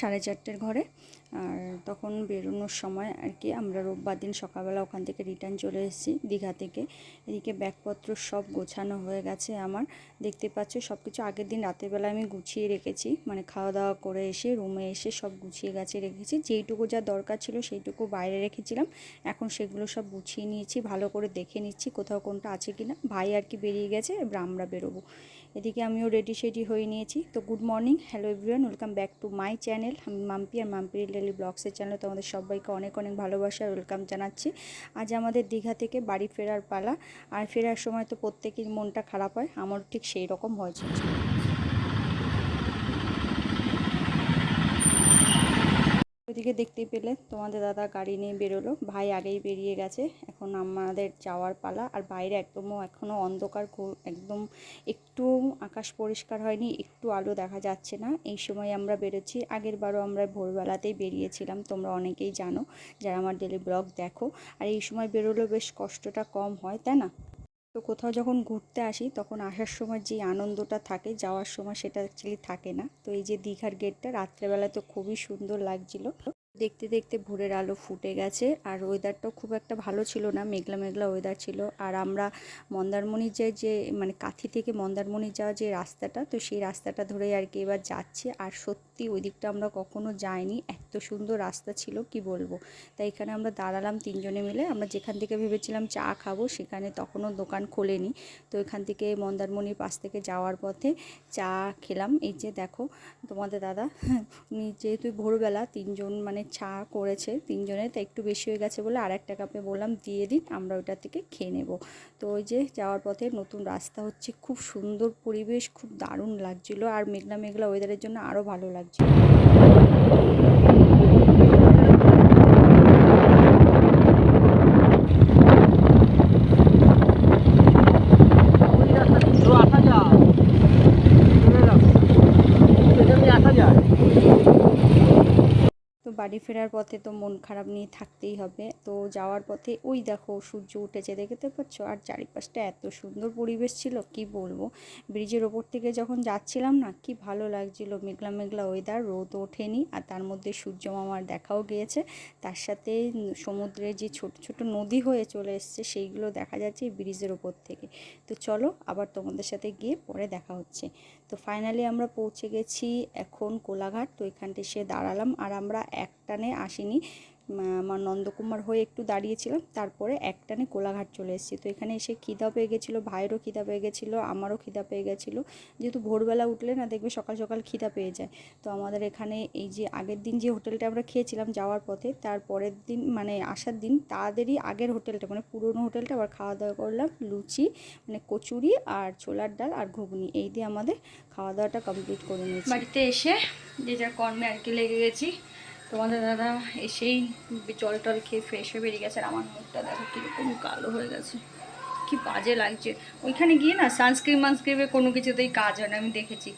সাড়ে চারটের ঘরে। আর তখন বেরোনোর সময় আর কি আমরা রোববার দিন সকালবেলা ওখান থেকে রিটার্ন চলে এসেছি দীঘা থেকে। এদিকে ব্যাগপত্র সব গোছানো হয়ে গেছে আমার। দেখতে পাচ্ছ সব কিছু আগের দিন রাতের বেলা আমি গুছিয়ে রেখেছি। মানে খাওয়া দাওয়া করে এসে, রুমে এসে সব গুছিয়ে গাছে রেখেছি। যেইটুকু যা দরকার ছিল সেইটুকু বাইরে রেখেছিলাম। এখন সেগুলো সব গুছিয়ে নিয়েছি, ভালো করে দেখে নিচ্ছি কোথাও কোনটা আছে কি না ভাই আর কি বেরিয়ে গেছে এবার আমরা বেরোবো। এদিকে আমিও রেডি সেডি হয়ে নিয়েছি। তো good morning hello everyone welcome back to my channel আমি মাম্পি আর মাম্পি ডেলি ব্লগসের তো তোমাদের সবাইকে অনেক অনেক ভালোবাসা আর ওয়েলকাম জানাচ্ছি। আজ আমাদের দীঘা থেকে বাড়ি ফেরার পালা। আর ফেরার সময় তো প্রত্যেকের মনটা খারাপ হয় আমার ঠিক সেই রকম হয়েছে। ওইদিকে দেখতে পেলে, তোমাদের দাদা গাড়ি নিয়ে বেরোলো। ভাই আগেই বেরিয়ে গেছে, এখন আমাদের যাওয়ার পালা। আর বাইরে একদমও এখনও অন্ধকার একদম একটু আকাশ পরিষ্কার হয়নি, একটু আলো দেখা যাচ্ছে না। এই সময় আমরা বেরোচ্ছি। আগের বারও আমরা ভোরবেলাতেই বেরিয়েছিলাম, তোমরা অনেকেই জানো। যারা আমার ডেলি ব্লগ দেখো, আর এই সময় বেরোলেও বেশ কষ্টটা কম হয়, তাই না? তো কোথাও যখন ঘুরতে আসি, তখন আসার সময় যে আনন্দটা থাকে, যাওয়ার সময় সেটা অ্যাকচুয়ালি থাকে না। তো এই যে দীঘার গেটটা রাত্রেবেলা তো খুবই সুন্দর লাগছিল। দেখতে দেখতে ভোরের আলো ফুটে গেছে আর ওয়েদারটাও খুব একটা ভালো ছিল না, মেঘলা মেঘলা ওয়েদার ছিল। আর আমরা মন্দারমণির যে যে মানে কাথি থেকে মন্দারমণি যাওয়া যে রাস্তাটা, তো সেই রাস্তাটা ধরেই আর কি এবার যাচ্ছে। আর সত্যি ওই দিকটা আমরা কখনো যাইনি, এত সুন্দর রাস্তা ছিল, কি বলব? তাই এখানে আমরা দাঁড়ালাম তিনজনে মিলে, আমরা যেখান থেকে ভেবেছিলাম চা খাব, সেখানে তখনও দোকান খোলেনি। তো এখান থেকে মন্দারমণির পাশ থেকে যাওয়ার পথে চা খেলাম। এই যে দেখো তোমাদের দাদা যেহেতু ভোরবেলা তিনজন মানে চা করেছে তিনজনে, তো একটু বেশি হয়ে গেছে বলে আর একটা কাপে বললাম, দিয়ে দিন, আমরা ওইটা থেকে খেয়ে নেব। তো ওই যে যাওয়ার পথে নতুন রাস্তা হচ্ছে, খুব সুন্দর পরিবেশ, খুব দারুণ লাগছিল। আর মেঘলা মেঘলা ওয়েদারের জন্য আরও ভালো লাগছিল। তো আসা যায় এখানে আসা যায় তো বাড়ি ফেরার পথে তো মন খারাপ নিয়ে থাকতেই হবে। তো যাওয়ার পথে ওই দেখো সূর্য উঠেছে, দেখতে পাচ্ছ? আর চারিপাশটা এত সুন্দর পরিবেশ ছিল, কি বলব? ব্রিজের ওপর থেকে যখন যাচ্ছিলাম না, কি ভালো লাগছিল। মেঘলা মেঘলা ওয়েদার রোদ ওঠেনি, আর তার মধ্যে সূর্য মামার দেখাও গিয়েছে। তার সাথে সমুদ্রে যে ছোট ছোট নদী হয়ে চলে এসছে, সেইগুলো দেখা যাচ্ছে ব্রিজের ওপর থেকে। তো চলো, আবার তোমাদের সাথে গিয়ে পরে দেখা হচ্ছে। তো ফাইনালি আমরা পৌঁছে গেছি এখন কোলাঘাট। তো এখানটা সে দাঁড়ালাম, আর আমরা একটানে আসিনি। আমার নন্দকুমার হয়ে একটু দাঁড়িয়েছিলাম, তারপরে একটানে কোলাঘাট চলে এসেছি। তো এখানে এসে খিদা পেয়ে গেছিল, ভাইয়েরও খিদা পেয়ে গেছিল, আমারও খিদা পেয়ে গেছিল। যেহেতু ভোরবেলা উঠলে না, দেখবে সকাল সকাল খিদা পেয়ে যায়। তো আমাদের এখানে এই যে আগের দিন যে হোটেলটা আমরা খেয়েছিলাম যাওয়ার পথে তার পরের দিন মানে আসার দিন, তাদেরই আগের হোটেলটা মানে পুরনো হোটেলটা আবার খাওয়া দাওয়া করলাম, লুচি মানে কচুরি আর ছোলার ডাল আর ঘুগনি। এই দিয়ে আমাদের খাওয়া দাওয়াটা কমপ্লিট করে নিয়েছি। বাড়িতে এসে যে যার কর্মে আর কি লেগে গেছি। তোমাদের দাদা এসেই জল টল খেয়ে ফ্রেশ হয়ে বেরিয়ে গেছে আর আমার মুখটা দেখো কীরকম কালো হয়ে গেছে। কি বাজে লাগছে। ওইখানে গিয়ে না সানস্ক্রিন মানস্ক্রিমে কোনো কিছুতেই কাজ হয় না, আমি দেখেছি।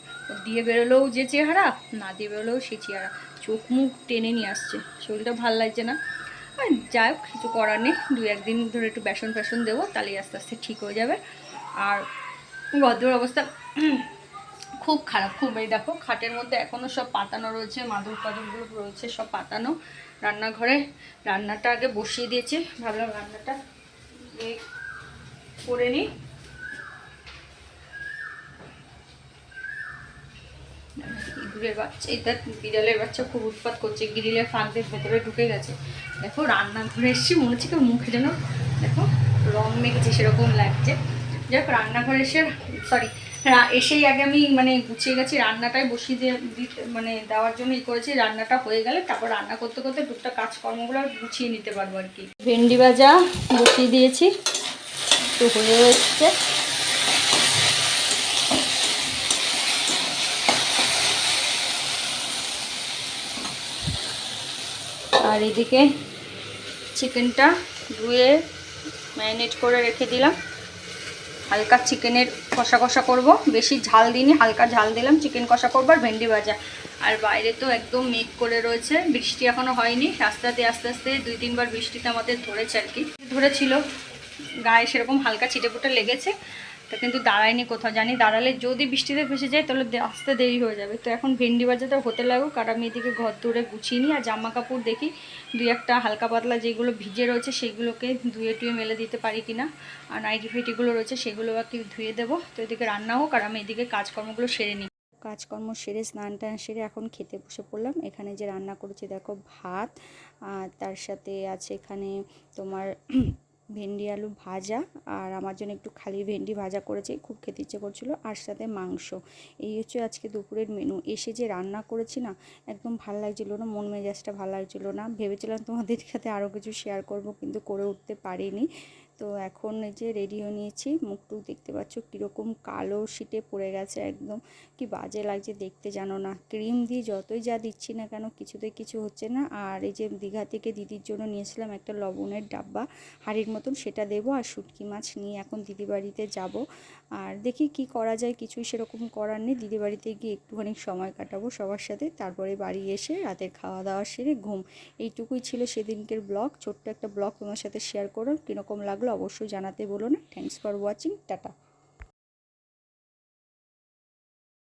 দিয়ে বেরোলেও যে চেহারা, না দিয়ে বেরোলেও সে চেহারা। চোখ মুখ টেনে নিয়ে আসছে। শরীরটা ভালো লাগছে না। আর যাই হোক, কিছু করার নেই। দু একদিন ধরে একটু বেসন ফ্যাসন দেবো, তাহলেই আস্তে আস্তে ঠিক হয়ে যাবে। আর গদ্দর অবস্থা খুব খারাপ, খুব এই দেখো খাটের মধ্যে এখনও সব পাতানো রয়েছে, মাদুর টাদুরগুলো রয়েছে, সব পাতানো রান্নাঘরে। রান্নাটা আগে বসিয়ে দিয়েছি, ভাবলাম রান্নাটা করে নিই। বাচ্চা, এটা বিড়ালের বাচ্চা খুব উৎপাত করছে ফাঁকদের ভেতরে ঢুকে গেছে। দেখো রান্নাঘরে মনে হচ্ছে যেন, দেখো রং মেখেছে, সেরকম লাগছে। যাই হোক, রান্নাঘরে এসে সরি এসেই আগে আমি মানে গুছিয়ে গেছি, রান্নাটাই বসিয়ে দিয়ে মানে দেওয়ার জন্য ই করেছি, রান্নাটা হয়ে গেলে তারপর রান্না করতে করতে দুটো কাজকর্মগুলো গুছিয়ে নিতে পারব আর কি। ভেন্ডি ভাজা বসিয়ে দিয়েছি তো হয়ে এসছে। আর এদিকে চিকেনটা ধুয়ে ম্যারিনেট করে রেখে দিলাম। হালকা চিকেনের কষা কষা করব। বেশি ঝাল দিইনি, হালকা ঝাল দিলাম, চিকেন কষা করব আর ভেন্ডি ভাজা। আর বাইরে তো একদম মেঘ করে রয়েছে, বৃষ্টি এখনও হয়নি। আস্তে আস্তে আস্তে দুই তিনবার বৃষ্টিতে আমাদের ধরেছে আর কি। ধরেছিল, গায়ে সেরকম হালকা ছিটেপুটে লেগেছে। তা কিন্তু দাঁড়ায়নি কোথাও, জানি দাঁড়ালে যদি বৃষ্টিতে ফেসে যায় তাহলে আসতে দেরি হয়ে যাবে। তো এখন ভেন্ডি বাজারটা হতে লাগুক, আর আমি এদিকে ঘর দৌড়ে গুছিয়ে নিই, আর জামা কাপড় দেখি, দুই একটা হালকা পাতলা যেগুলো ভিজে রয়েছে সেগুলোকে ধুয়ে টুয়ে মেলে দিতে পারি কিনা, আর নাইটি ফাইটিগুলো রয়েছে সেগুলো আর কি ধুয়ে দেবো। তো এদিকে রান্না হোক, আর আমি এদিকে কাজকর্মগুলো সেরে নিই। কাজকর্ম সেরে, স্নান টান সেরে এখন খেতে বসে পড়লাম। এখানে যে রান্না করেছি, দেখো ভাত, আর তার সাথে আছে এখানে তোমার ভেন্ডি আলু ভাজা আর আমার জন্য একটু খালি ভেন্ডি ভাজা করেছে, খুব খেতে ইচ্ছে করছিল। আর সাথে মাংস। এই হচ্ছে আজকে দুপুরের মেনু এসে যে রান্না করেছি না, একদম ভালো লাগছিল না, মন মেজাজটা ভালো লাগছিল না। ভেবেছিলাম তোমাদের সাথে আরও কিছু শেয়ার করব, কিন্তু করে উঠতে পারিনি। তো এখন এই যে রেডি হয়ে নিয়েছি। মুখটুক দেখতে পাচ্ছ কীরকম কালো শীটে পড়ে গেছে একদম। কি বাজে লাগছে দেখতে জানো না। ক্রিম দিয়ে যতই যা দিচ্ছি না কেন কিছুতে কিছু হচ্ছে না। আর এই যে দীঘা থেকে দিদির জন্য নিয়েছিলাম একটা লবণের ডাব্বা। হাড়ির মতন সেটা দেবো আর শুটকি মাছ নিয়ে এখন দিদি বাড়িতে যাব। আর দেখি কি করা যায়। কিছুই সেরকম করার নেই। দিদি বাড়িতে গিয়ে একটুখানি সময় কাটাবো সবার সাথে। তারপরে বাড়ি এসে রাতের খাওয়া দাওয়া সেরে ঘুম। এইটুকুই ছিল সেদিনকের ব্লগ। ছোট্ট একটা ব্লগ তোমার সাথে শেয়ার করো কীরকম অবশ্যই জানাতে বলুন না। Thanks for watching tata.